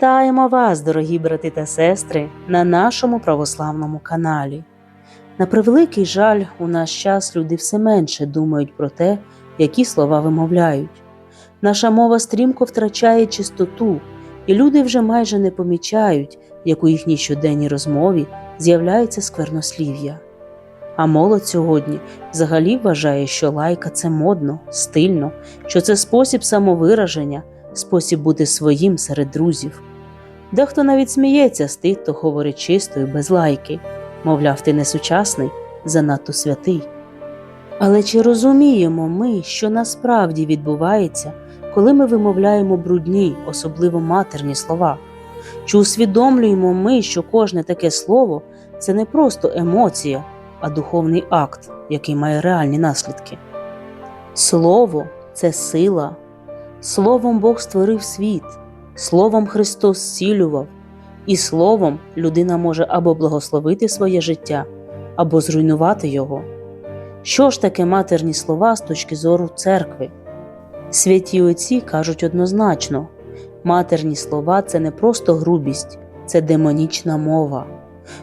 Вітаємо вас, дорогі брати та сестри, на нашому православному каналі. На превеликий жаль, у наш час люди все менше думають про те, які слова вимовляють. Наша мова стрімко втрачає чистоту, і люди вже майже не помічають, як у їхній щоденній розмові з'являється сквернослів'я. А молодь сьогодні взагалі вважає, що лайка це модно, стильно, що це спосіб самовираження, спосіб бути своїм серед друзів. Дехто навіть сміється з тих, хто говорить чисто і без лайки, мовляв, ти не сучасний, занадто святий. Але чи розуміємо ми, що насправді відбувається, коли ми вимовляємо брудні, особливо матерні слова? Чи усвідомлюємо ми, що кожне таке слово це не просто емоція, а духовний акт, який має реальні наслідки? Слово це сила. Словом Бог створив світ, Словом Христос зцілював, і Словом людина може або благословити своє життя, або зруйнувати його. Що ж таке матерні слова з точки зору церкви? Святі отці кажуть однозначно: матерні слова це не просто грубість, це демонічна мова.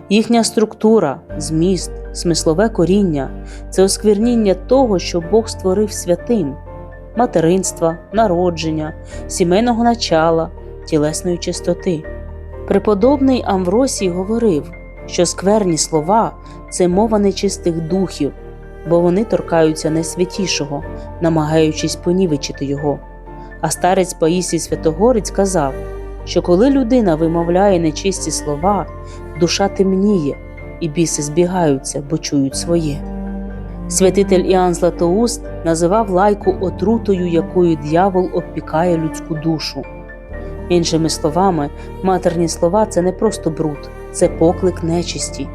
Їхня структура, зміст, смислове коріння це оскверніння того, що Бог створив святим материнства, народження, сімейного начала, тілесної чистоти. Преподобний Амвросій говорив, що скверні слова це мова нечистих духів, бо вони торкаються найсвятішого, намагаючись понівечити його. А старець Паїсій Святогорець казав, що коли людина вимовляє нечисті слова, душа темніє, і біси збігаються, бо чують своє. Святитель Іоанн Златоуст називав лайку отрутою, якою дьявол обпікає людську душу. Іншими словами, матерні слова це не просто бруд, це поклик нечисті.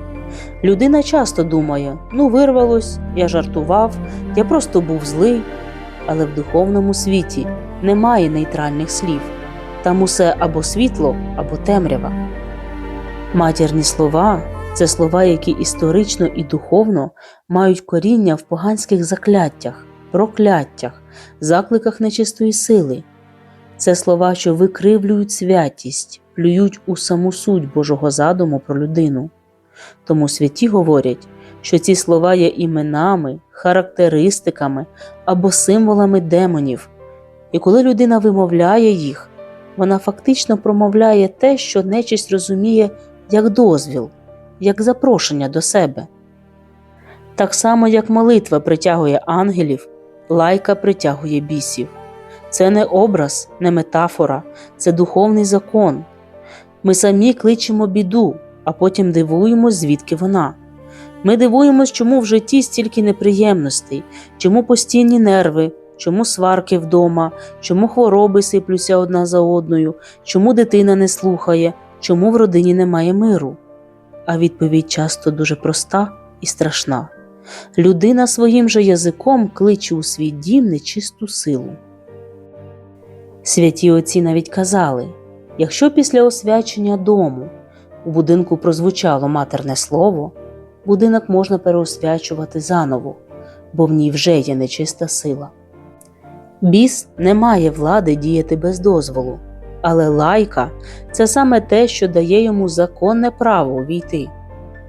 Людина часто думає: ну, вирвалось, я жартував, я просто був злий. Але в духовному світі немає нейтральних слів там усе або світло, або темрява. Матірні слова це слова, які історично і духовно мають коріння в поганських закляттях, прокляттях, закликах нечистої сили. Це слова, що викривлюють святість, плюють у саму суть Божого задуму про людину. Тому святі говорять, що ці слова є іменами, характеристиками або символами демонів, і коли людина вимовляє їх, вона фактично промовляє те, що нечисть розуміє як дозвіл, як запрошення до себе. Так само, як молитва притягує ангелів, лайка притягує бісів. Це не образ, не метафора, це духовний закон. Ми самі кличемо біду, а потім дивуємось, звідки вона. Ми дивуємось, чому в житті стільки неприємностей, чому постійні нерви, чому сварки вдома, чому хвороби сиплються одна за одною, чому дитина не слухає, чому в родині немає миру. А відповідь часто дуже проста і страшна. Людина своїм же язиком кличе у свій дім нечисту силу. Святі отці навіть казали якщо після освячення дому у будинку прозвучало матерне слово, будинок можна переосвячувати заново, бо в ній вже є нечиста сила. Біс не має влади діяти без дозволу, але лайка це саме те, що дає йому законне право увійти.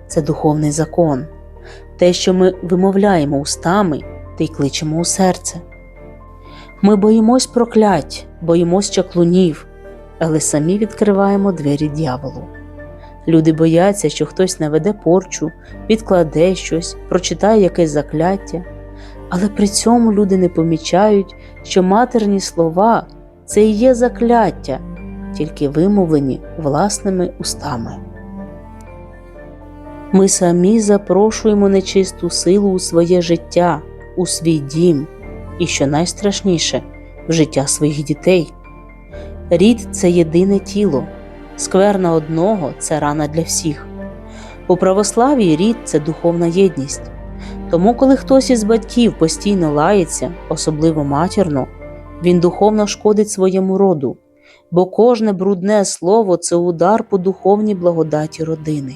Це духовний закон, те, що ми вимовляємо устами та й кличемо у серце. Ми боїмось проклять, боїмось чаклунів, але самі відкриваємо двері дьяволу. Люди бояться, що хтось наведе порчу, підкладе щось, прочитає якесь закляття, але при цьому люди не помічають, що матерні слова це і є закляття, тільки вимовлені власними устами. Ми самі запрошуємо нечисту силу у своє життя, у свій дім і, що найстрашніше, в життя своїх дітей. Рід це єдине тіло, скверна одного це рана для всіх. У православії рід це духовна єдність. Тому, коли хтось із батьків постійно лається, особливо матірно, він духовно шкодить своєму роду, бо кожне брудне слово це удар по духовній благодаті родини.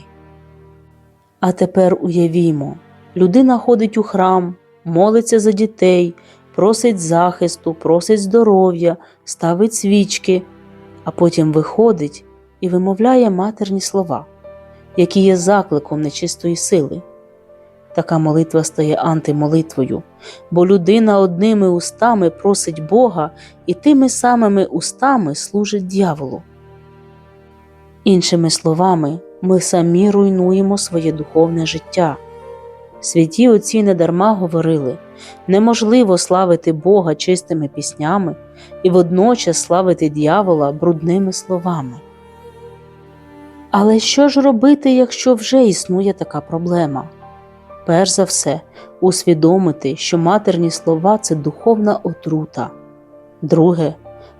А тепер уявімо, людина ходить у храм, молиться за дітей, просить захисту, просить здоров'я, ставить свічки, а потім виходить і вимовляє матерні слова, які є закликом нечистої сили. Така молитва стає антимолитвою, бо людина одними устами просить Бога і тими самими устами служить дьяволу. Іншими словами, ми самі руйнуємо своє духовне життя. Святі отці недарма говорили неможливо славити Бога чистими піснями і водночас славити дьявола брудними словами. Але що ж робити, якщо вже існує така проблема? Перш за все, усвідомити, що матерні слова це духовна отрута. Друге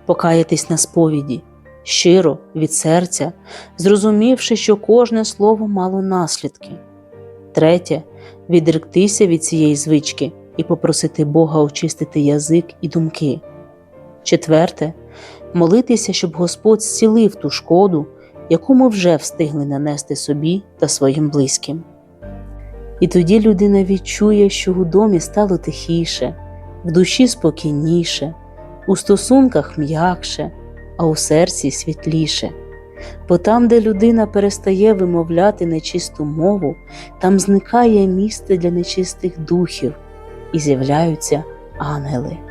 покаятись на сповіді, щиро від серця, зрозумівши, що кожне слово мало наслідки. Третє відректися від цієї звички і попросити Бога очистити язик і думки. Четверте молитися, щоб Господь зцілив ту шкоду, яку ми вже встигли нанести собі та своїм близьким. І тоді людина відчує, що у домі стало тихіше, в душі спокійніше, у стосунках м'якше, а у серці світліше. Бо там, де людина перестає вимовляти нечисту мову, там зникає місце для нечистих духів і з'являються ангели.